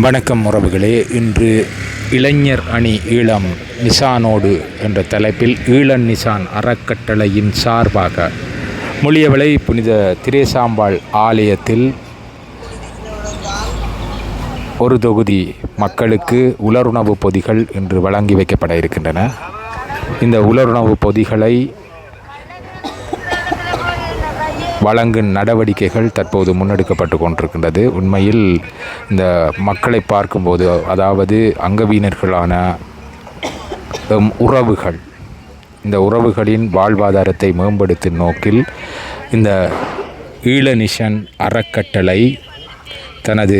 வணக்கம் உறவுகளே. இன்று இளைஞர் அணி ஈழம் நிசானோடு என்ற தலைப்பில் ஈழன் நிசான் அறக்கட்டளையின் சார்பாக மொழியவளை புனித திரேசாம்பாள் ஆலயத்தில் ஒரு தொகுதி மக்களுக்கு உலருணவு பொதிகள் இன்று வழங்கி வைக்கப்பட இருக்கின்றன. இந்த உலருணவு பொதிகளை வழங்கும் நடவடிக்கைகள் தற்போது முன்னெடுக்கப்பட்டு கொண்டிருக்கின்றது. உண்மையில் இந்த மக்களை பார்க்கும்போது அதாவது அங்கவீனர்களான உறவுகள் இந்த உறவுகளின் வாழ்வாதாரத்தை மேம்படுத்தும் நோக்கில் இந்த ஈழநிஷன் அறக்கட்டளை தனது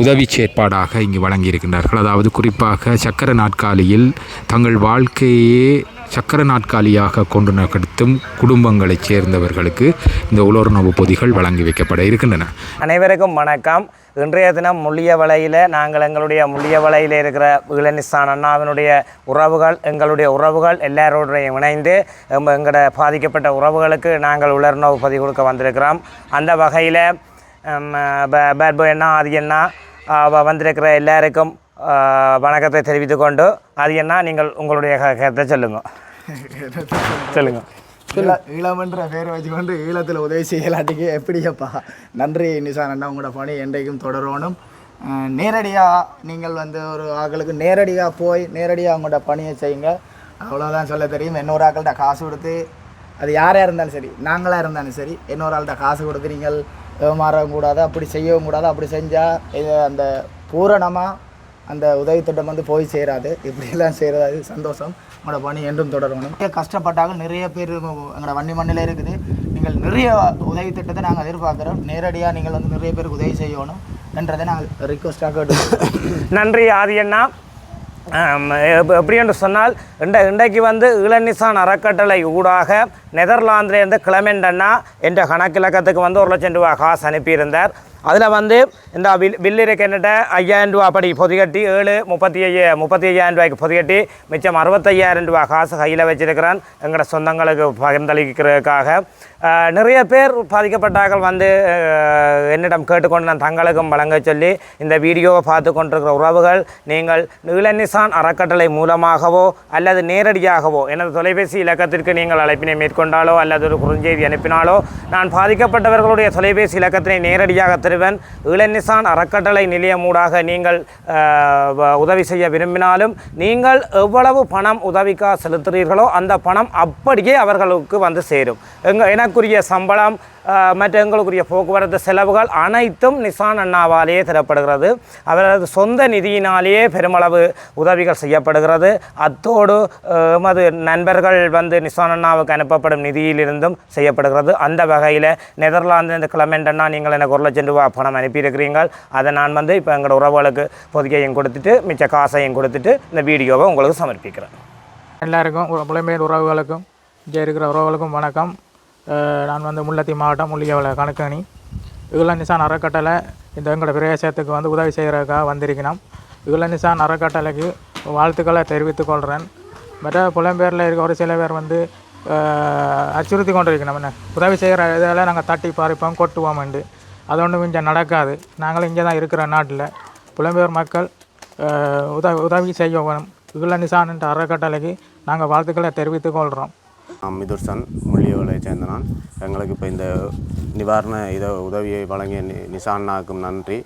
உதவி செயற்பாடாக இங்கு வழங்கியிருக்கின்றார்கள். அதாவது குறிப்பாக சக்கர நாட்காலியில் தங்கள் வாழ்க்கையே சக்கர நாட்காலியாக கொண்டு நகர்த்தும் குடும்பங்களைச் சேர்ந்தவர்களுக்கு இந்த உலோரணவு பொதிகள் வழங்கி வைக்கப்பட இருக்கின்றன. அனைவருக்கும் வணக்கம். இன்றைய தினம் முள்ளிய வலையில் நாங்கள் எங்களுடைய முள்ளிய வலையில் இருக்கிற இளநிசான் அண்ணாவினுடைய உறவுகள் எங்களுடைய உறவுகள் எல்லாரோடையும் இணைந்து எங்களோட பாதிக்கப்பட்ட உறவுகளுக்கு நாங்கள் உலர்ணவு பதிவு கொடுக்க வந்திருக்கிறோம். அந்த வகையில் பேட் பாய் அண்ணா அது அண்ணா வந்திருக்கிற எல்லாருக்கும் வணக்கத்தை தெரிவித்துக்கொண்டு கொண்டு என்ன நீங்கள் உங்களுடைய கருத்தை சொல்லுங்கள் ஈழ ஈழம்ன்ற பேரை வச்சுக்கொண்டு ஈழத்தில் உதவி செய்யலாட்டிக்கு எப்படியப்பா? நன்றி நிசான் அண்ணா உங்களோட பணி என்றைக்கும் தொடரணும். நேரடியாக நீங்கள் வந்து ஒரு ஆக்களுக்கு நேரடியாக போய் நேரடியாக அவங்களோட பணியை செய்யுங்க. அவ்வளோதான் சொல்ல தெரியும். இன்னொரு ஆக்கள்கிட்ட காசு கொடுத்து அது யாராக இருந்தாலும் சரி நாங்களாக இருந்தாலும் சரி இன்னொரு ஆள்கிட்ட காசு கொடுத்து நீங்கள் ஏமாறவும் கூடாது அப்படி செய்யவும் கூடாது அப்படி செஞ்சால் இது அந்த பூரணமாக அந்த உதவி திட்டம் வந்து போய் சேராது. இப்படியெல்லாம் செய்கிறது சந்தோஷம். உங்களோட பணி என்றும் தொடரணும். நிறைய கஷ்டப்பட்டாங்க நிறைய பேர் எங்களோட வன்னி மண்ணில் இருக்குது. நீங்கள் நிறைய உதவி திட்டத்தை நாங்கள் எதிர்பார்க்குறோம். நேரடியாக நீங்கள் வந்து நிறைய பேருக்கு உதவி செய்யணும் என்றதை நாங்கள் ரிக்வஸ்டாக நன்றி ஆதி அண்ணா. எப்படி என்று சொன்னால் இண்ட இன்றைக்கு வந்து இளநிசான் அறக்கட்டளை ஊடாக நெதர்லாந்திலேருந்து கிளமெண்ட் அண்ணா என்ற கணக்கிலக்கத்துக்கு வந்து ஒரு லட்சம் ரூபா காசு அனுப்பியிருந்தார். அதில் வந்து இந்த வில் வில்லு ஐயாயிரம் ரூபா படி பொதுகட்டி ஏழு முப்பத்தி ஐய முப்பத்தி ஐயாயிரம் ரூபாய்க்கு பொதுகட்டி மிச்சம் அறுபத்தையாயிரம் ரூபா காசு கையில் வச்சிருக்கிறான் எங்களோட சொந்தங்களுக்கு பகிர்ந்தளிக்கிறதுக்காக. நிறைய பேர் பாதிக்கப்பட்டார்கள் வந்து என்னிடம் கேட்டுக்கொண்டு நான் தங்களுக்கும் வழங்க சொல்லி இந்த வீடியோவை பார்த்து கொண்டிருக்கிற உறவுகள் நீங்கள் இளநிசான் அறக்கட்டளை மூலமாகவோ அல்லது நேரடியாகவோ எனது தொலைபேசி இலக்கத்திற்கு நீங்கள் அழைப்பினை கொண்டாலோ அல்லது ஒரு குறுஞ்செய்தி அனுப்பினாலோ நான் பாதிக்கப்பட்டவர்களுடைய தொலைபேசி இலக்கத்தினை நேரடியாக தருவேன். இளநிசான் அறக்கட்டளை நிலையமூடாக நீங்கள் வ- உதவி செய்ய விரும்பினாலும் நீங்கள் எவ்வளவு பணம் உதவிக்காக செலுத்துகிறீர்களோ அந்த பணம் அப்படியே அவர்களுக்கு வந்து சேரும். எங்க எனக்குரிய சம்பளம் மற்ற எங்களுக்குரிய போக்குவரத்து செலவுகள் அனைத்தும் நிசான் அண்ணாவாலேயே தரப்படுகிறது அவரது சொந்த நிதியினாலேயே பெருமளவு உதவிகள் செய்யப்படுகிறது அத்தோடு எமது நண்பர்கள் வந்து நிசான் அண்ணாவுக்கு அனுப்பப்படும் நிதியிலிருந்தும் செய்யப்படுகிறது அந்த வகையில் நெதர்லாந்து கிளமெண்ட் அண்ணா நீங்கள் எனக்கு ஒரு லட்சம் ரூபா பணம் அனுப்பியிருக்கிறீர்கள் அதை நான் வந்து இப்போ எங்களோட உறவுகளுக்கு பொதுக்கையும் கொடுத்துட்டு மிச்ச காசையும் கொடுத்துட்டு இந்த வீடியோவை உங்களுக்கு சமர்ப்பிக்கிறேன் எல்லாருக்கும் உ- புலம்பெயர் உறவுகளுக்கும் இங்கே இருக்கிற உறவுகளுக்கும் வணக்கம் நான் வந்து முல்லத்தி மாவட்டம் முள்ளியவள கணக்கணி. இகுல நிசான் அறக்கட்டளை இந்த எங்களோட பிரதேசத்துக்கு வந்து உதவி செய்கிறதுக்காக வந்திருக்கிறோம். இகுல நிசான் அறக்கட்டளைக்கு வாழ்த்துக்களை தெரிவித்துக் கொள்கிறேன் மற்ற புலம்பெயரில் இருக்க ஒரு சில பேர் வந்து அச்சுறுத்தி கொண்டிருக்கணும் என்ன? உதவி செய்கிற இதில் நாங்கள் தட்டி பறிப்போம் கொட்டுவோம் என்று. அது ஒன்றும் இங்கே நடக்காது. நாங்களும் இங்கே தான் இருக்கிற நாட்டில். புலம்பெயர் மக்கள் உதவி உதவி செய்யணும் இகுல நிசான் என்ற அறக்கட்டளைக்கு நாங்கள் வாழ்த்துக்களை தெரிவித்துக் கொள்கிறோம் நான் மிதுர்சன் முள்ளியவளை சேர்ந்த நான் எங்களுக்கு இப்போ இந்த நிவாரண இதை உதவியை வழங்கிய நி நிசான்னாக்கும் நன்றி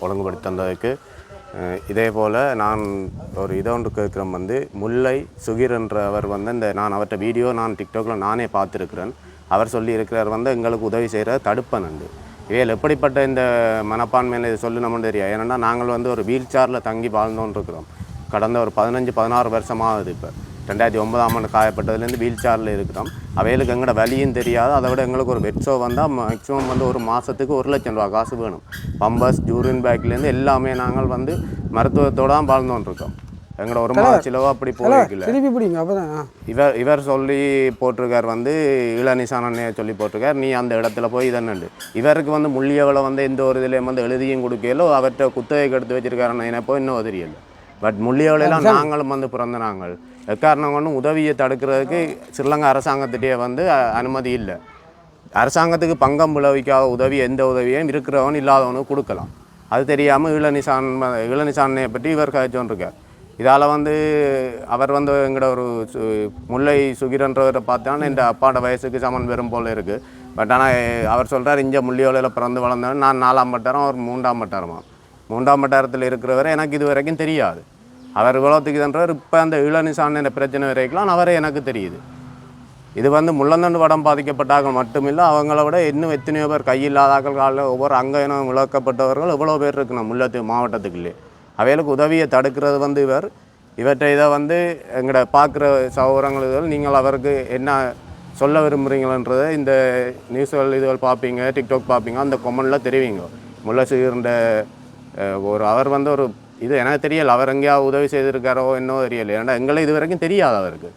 ஒழுங்குபடுத்தி தந்ததுக்கு இதே போல் நான் ஒரு இதை ஒன்று கேட்குறேன் வந்து முல்லை சுகிர் என்றவர் வந்து இந்த நான் அவர்கிட்ட வீடியோ நான் டிக்டாக்ல நானே பார்த்துருக்குறேன். அவர் சொல்லியிருக்கிறார் வந்து எங்களுக்கு உதவி செய்கிற தடுப்பனண்டு இவையில் எப்படிப்பட்ட இந்த மனப்பான்மையில் இது சொல்லணும்னு தெரியும் ஏன்னா நாங்கள் வந்து ஒரு வீல் சேரில் தங்கி வாழ்ந்தோன்னு இருக்கிறோம் கடந்த ஒரு பதினஞ்சு பதினாறு வருஷமாகுது இப்போ. ரெண்டாயிரத்தி ஒன்பதாம் ஆண்டு காயப்பட்டதுலேருந்து வீல் சேரில் இருக்கிறோம். அவைகளுக்கு எங்களோட வலியும் தெரியாது. அதை விட எங்களுக்கு ஒரு பெட் ஷோ வந்தால் மேக்ஸிமம் வந்து ஒரு மாதத்துக்கு ஒரு லட்சம் ரூபா காசு வேணும். பம்பர்ஸ் ஜூரின் பேக்லேருந்து எல்லாமே நாங்கள் வந்து மருத்துவத்தோடு தான் வாழ்ந்தோன்னு இருக்கோம் எங்களோட ஒரு மாத செலவு அப்படி போகல திருப்பி பிடிங்க அப்பதான். இவர் இவர் சொல்லி போட்டிருக்கார் வந்து இளநிசானே சொல்லி போட்டிருக்கார் நீ அந்த இடத்துல போய் இதன்னு இவருக்கு வந்து முள்ளியவளை வந்து எந்த ஒரு இதுலேயும் வந்து எழுதியும் கொடுக்கலோ. அவர்கிட்ட குத்தகைக்கு எடுத்து வச்சிருக்காருன்னு நினைப்போ இன்னும் தெரியல பட் முள்ளியவளையெல்லாம் நாங்களும் வந்து பிறந்த நாங்கள் எக்காரணம் கொண்டும் உதவியை தடுக்கிறதுக்கு ஸ்ரீலங்கா அரசாங்கத்திட்டே வந்து அனுமதி இல்லை. அரசாங்கத்துக்கு பங்கம் விளைவிக்காத உதவி எந்த உதவியும் இருக்கிறவன் இல்லாதவனுக்கு கொடுக்கலாம். அது தெரியாமல் ஈழநிசான் ஈழநிசானையை பற்றி இவர் கழிச்சோன்றிருக்கார் இதால் வந்து அவர் வந்து எங்களோட ஒரு சு முல்லை சுகிரன்றவரை பார்த்தான்னு என் அப்பாவோட வயசுக்கு சமன் வெறும் போல் இருக்குது பட் ஆனால் அவர் சொல்கிறார் இங்கே முள்ளியோலையில் பிறந்து வளர்ந்தவன் நான் நாலாம் வட்டாரம் அவர் மூன்றாம் வட்டாரமா மூன்றாம் வட்டாரத்தில் இருக்கிறவரை எனக்கு இது வரைக்கும் தெரியாது. அவர் இவ்வளோத்துக்கு தன்றவர் இப்போ அந்த ஈழநிசான் என்ற பிரச்சனை வரைக்கலாம் அவரே எனக்கு தெரியுது. இது வந்து முள்ளந்தண்டு வடம் பாதிக்கப்பட்டார்கள் மட்டுமில்லை அவங்கள விட இன்னும் எத்தனையோ பேர் கையில்லாதாக்கள் காலில் ஒவ்வொரு அங்கையினம் விளக்கப்பட்டவர்கள் எவ்வளோ பேர் இருக்கணும் முல்லத்து மாவட்டத்துக்குள்ளே. அவைகளுக்கு உதவியை தடுக்கிறது வந்து இவர். இவற்றை இதை வந்து எங்களோட பார்க்குற சகோதரங்கள் இதுகள் நீங்கள் அவருக்கு என்ன சொல்ல விரும்புகிறீங்களன்றதை இந்த நியூஸ்கள் இதுகள் பார்ப்பீங்க டிக்டாக் பார்ப்பீங்க அந்த கொமெண்டில் தெரிவிங்க. சீர்ந்த ஒரு அவர் வந்து ஒரு இது எனக்கு தெரியல அவர் எங்கேயாவது உதவி செய்திருக்காரோ என்னோ தெரியல. ஏன்னா எங்களை இது வரைக்கும் தெரியாது அவருக்கு.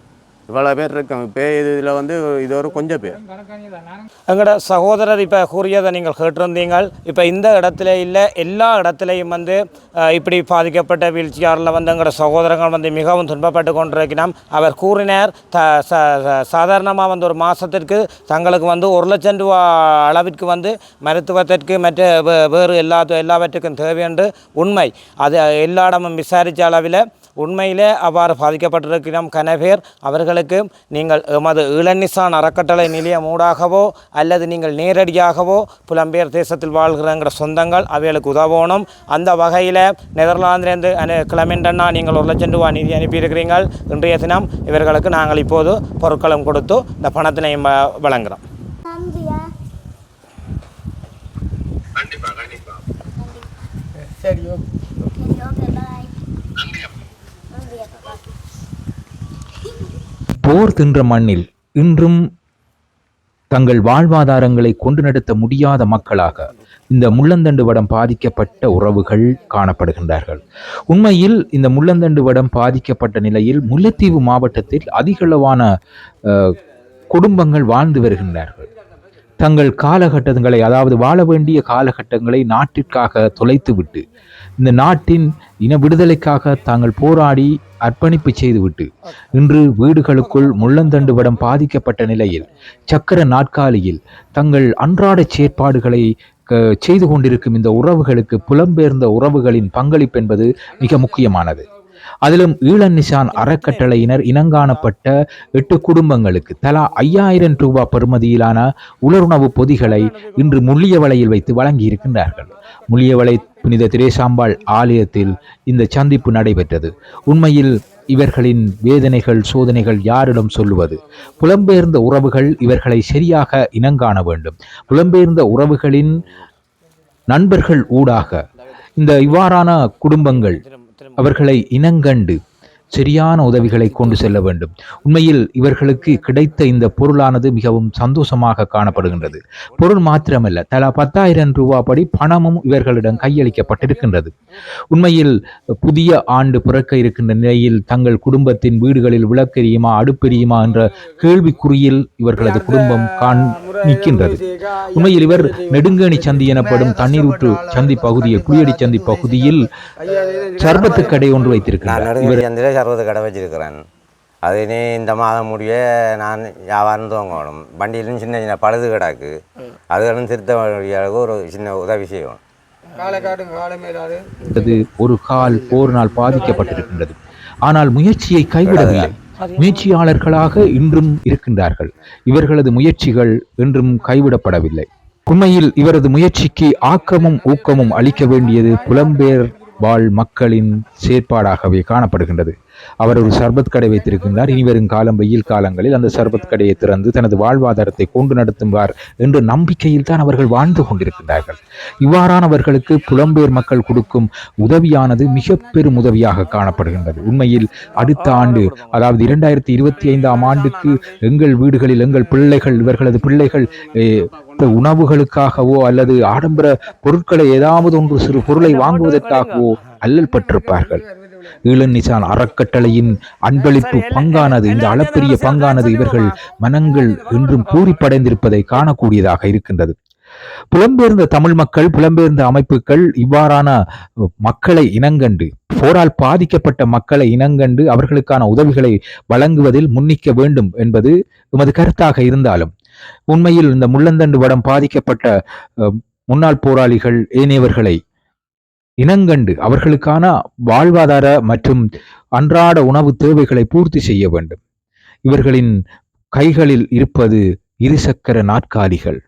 இவ்வளோ பேர் இருக்காங்க. இப்போ இதில் வந்து இது ஒரு கொஞ்சம் பேர். எங்களோட சகோதரர் இப்போ கூறியதை நீங்கள் கேட்டிருந்தீங்கள். இப்போ இந்த இடத்துல இல்லை எல்லா இடத்துலையும் வந்து இப்படி பாதிக்கப்பட்ட வீழ்ச்சியாரில் வந்து எங்களோட சகோதரங்கள் வந்து மிகவும் துன்பப்பட்டு கொண்டிருக்கிறோம் அவர் கூறினார் த சாதாரணமாக வந்து ஒரு மாதத்திற்கு தங்களுக்கு வந்து ஒரு லட்சம் ரூபா அளவிற்கு வந்து மருத்துவத்திற்கு மற்ற வே- வேறு எல்லா எல்லாவற்றுக்கும் தேவை என்று உண்மை. அது எல்லா இடமும் விசாரித்த அளவில் உண்மையிலே அவ்வாறு பாதிக்கப்பட்டிருக்கிறோம் கனபேர் அவர்களுக்கு நீங்கள் எமது இளநிசான் அறக்கட்டளை நிலையம் ஊடாகவோ அல்லது நீங்கள் நேரடியாகவோ புலம்பெயர் தேசத்தில் வாழ்கிறங்கிற சொந்தங்கள் அவைகளுக்கு உதவணும். அந்த வகையில் நெதர்லாந்திலேருந்து அனு கிளமெண்டன்னா நீங்கள் ஒரு லட்சம் ரூபா நிதி அனுப்பியிருக்கிறீர்கள். இன்றைய தினம் இவர்களுக்கு நாங்கள் இப்போது பொருட்களும் கொடுத்து இந்த பணத்தினையும் வ- வழங்குகிறோம் சரி ஓகே சரி ஓகே பாய் நன்றி அப்பா போர் தின்ற மண்ணில் இன்றும் தங்கள் வாழ்வாதாரங்களை கொண்டு நடத்த முடியாத மக்களாக இந்த முள்ளந்தண்டு வடம் பாதிக்கப்பட்ட உறவுகள் காணப்படுகின்றார்கள். உண்மையில் இந்த முள்ளந்தண்டு வடம் பாதிக்கப்பட்ட நிலையில் முல்லைத்தீவு மாவட்டத்தில் அதிகளவான குடும்பங்கள் வாழ்ந்து வருகின்றார்கள். தங்கள் காலகட்டங்களை அதாவது வாழ வேண்டிய காலகட்டங்களை நாட்டிற்காக தொலைத்துவிட்டு இந்த நாட்டின் இன விடுதலைக்காக தாங்கள் போராடி அர்ப்பணிப்பு செய்துவிட்டு இன்று வீடுகளுக்குள் முள்ளந்தண்டு வடம் பாதிக்கப்பட்ட நிலையில் சக்கர நாற்காலியில் தங்கள் அன்றாட செயற்பாடுகளை க- செய்து கொண்டிருக்கும் இந்த உறவுகளுக்கு புலம்பெயர்ந்த உறவுகளின் பங்களிப்பு என்பது மிக முக்கியமானது. அதிலும் ஈழநிசான் அறக்கட்டளையினர் இனங்காணப்பட்ட எட்டு குடும்பங்களுக்கு தலா ஐயாயிரம் ரூபாய் பெறுமதியிலான உலருணவு பொதிகளை இன்று முள்ளியவளையில் வைத்து வழங்கியிருக்கின்றார்கள். முள்ளியவளை புனித திரேசாம்பாள் ஆலயத்தில் இந்த சந்திப்பு நடைபெற்றது. உண்மையில் இவர்களின் வேதனைகள் சோதனைகள் யாரிடம் சொல்லுவது? புலம்பெயர்ந்த உறவுகள் இவர்களை சரியாக இனங்காண வேண்டும். புலம்பெயர்ந்த உறவுகளின் நண்பர்கள் ஊடாக இந்த இவ்வாறான குடும்பங்கள் அவர்களை இனங்கண்டு சரியான உதவிகளை கொண்டு செல்ல வேண்டும். உண்மையில் இவர்களுக்கு கிடைத்த இந்த பொருளானது மிகவும் சந்தோஷமாக காணப்படுகின்றது. பொருள் மாத்திரமல்ல தலா பத்தாயிரம் ரூபாய் படி பணமும் இவர்களிடம் கையளிக்கப்பட்டிருக்கின்றது. உண்மையில் புதிய ஆண்டு பிறக்க இருக்கின்ற நிலையில் தங்கள் குடும்பத்தின் வீடுகளில் விளக்கெரியுமா அடுப்பெரியுமா என்ற கேள்விக்குறியில் இவர்களது குடும்பம் காண் நிற்கின்றது. உண்மையில் இவர் நெடுங்கேணி சந்தி எனப்படும் தண்ணீரூற்று சந்தி பகுதியில் குடியடி சந்தி பகுதியில் சர்பத்து கடை ஒன்று வைத்திருக்கிறார் இவர் சர்வத கடை வச்சிருக்கிறேன். அது இனி இந்த மாதம் முடிய நான் வியாபாரம் துவங்கணும். வண்டியிலும் சின்ன சின்ன பழுது கிடக்கு. அதுகளும் திருத்த அளவுக்கு ஒரு சின்ன உதவி செய்யணும். அது ஒரு கால் போரினால் பாதிக்கப்பட்டிருக்கின்றது. ஆனால் முயற்சியை கைவிடவில்லை. முயற்சியாளர்களாக இன்றும் இருக்கின்றார்கள். இவர்களது முயற்சிகள் என்றும் கைவிடப்படவில்லை. உண்மையில் இவரது முயற்சிக்கு ஆக்கமும் ஊக்கமும் அளிக்க வேண்டியது புலம்பெயர் வாழ் மக்களின் செயற்பாடாகவே காணப்படுகின்றது. அவர் ஒரு சர்பத் கடை வைத்திருக்கின்றார். இனி வரும் காலம் வெயில் காலங்களில் அந்த சர்பத் கடையை திறந்து தனது வாழ்வாதாரத்தை கொண்டு நடத்துவார் என்ற நம்பிக்கையில் தான் அவர்கள் வாழ்ந்து கொண்டிருக்கின்றார்கள். இவ்வாறானவர்களுக்கு புலம்பெயர் மக்கள் கொடுக்கும் உதவியானது மிக பெரும் உதவியாக காணப்படுகின்றது. உண்மையில் அடுத்த ஆண்டு அதாவது இரண்டாயிரத்தி இருபத்தி ஐந்தாம் ஆண்டுக்கு எங்கள் வீடுகளில் எங்கள் பிள்ளைகள் இவர்களது பிள்ளைகள் உணவுகளுக்காகவோ அல்லது ஆடம்பர பொருட்களை ஏதாவது ஒன்று சிறு பொருளை வாங்குவதற்காகவோ அல்லல் பட்டிருப்பார்கள். ஈழநிசான் அறக்கட்டளையின் அன்பளிப்பு பங்கானது இந்த அளப்பெரிய பங்கானது இவர்கள் மனங்கள் என்றும் பூரிப்படைந்திருப்பதை காணக்கூடியதாக இருக்கின்றது. புலம்பெயர்ந்த தமிழ் மக்கள் புலம்பெயர்ந்த அமைப்புகள் இவ்வாறான மக்களை இனங்கண்டு போரால் பாதிக்கப்பட்ட மக்களை இனங்கண்டு அவர்களுக்கான உதவிகளை வழங்குவதில் முன்னிக்க வேண்டும் என்பது எமது கருத்தாக இருந்தாலும் உண்மையில் இந்த முள்ளந்தண்டு வடம் பாதிக்கப்பட்ட முன்னாள் போராளிகள் ஏனையவர்களை இனங்கண்டு அவர்களுக்கான வாழ்வாதார மற்றும் அன்றாட உணவு தேவைகளை பூர்த்தி செய்ய வேண்டும். இவர்களின் கைகளில் இருப்பது இருசக்கர நாற்காலிகள்.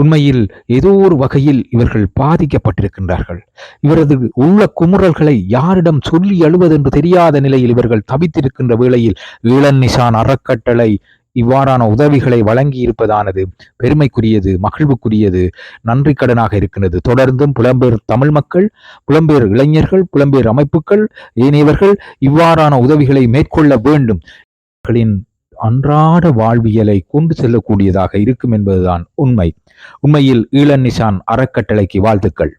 உண்மையில் ஏதோ ஒரு வகையில் இவர்கள் பாதிக்கப்பட்டிருக்கின்றார்கள். இவரது உள்ள குமுறல்களை யாரிடம் சொல்லி அழுவதென்று தெரியாத நிலையில் இவர்கள் தவித்திருக்கின்ற வேளையில் ஈழன் அறக்கட்டளை இவ்வாறான உதவிகளை வழங்கி இருப்பதானது பெருமைக்குரியது மகிழ்வுக்குரியது நன்றி கடனாக இருக்கிறது தொடர்ந்தும் புலம்பெயர் தமிழ் மக்கள் புலம்பெயர் இளைஞர்கள் புலம்பெயர் அமைப்புகள் ஏனையவர்கள் இவ்வாறான உதவிகளை மேற்கொள்ள வேண்டும். மக்களின் அன்றாட வாழ்வியலை கொண்டு செல்லக்கூடியதாக இருக்கும் என்பதுதான் உண்மை. உண்மையில் ஈழன் நிசான் அறக்கட்டளைக்கு வாழ்த்துக்கள்.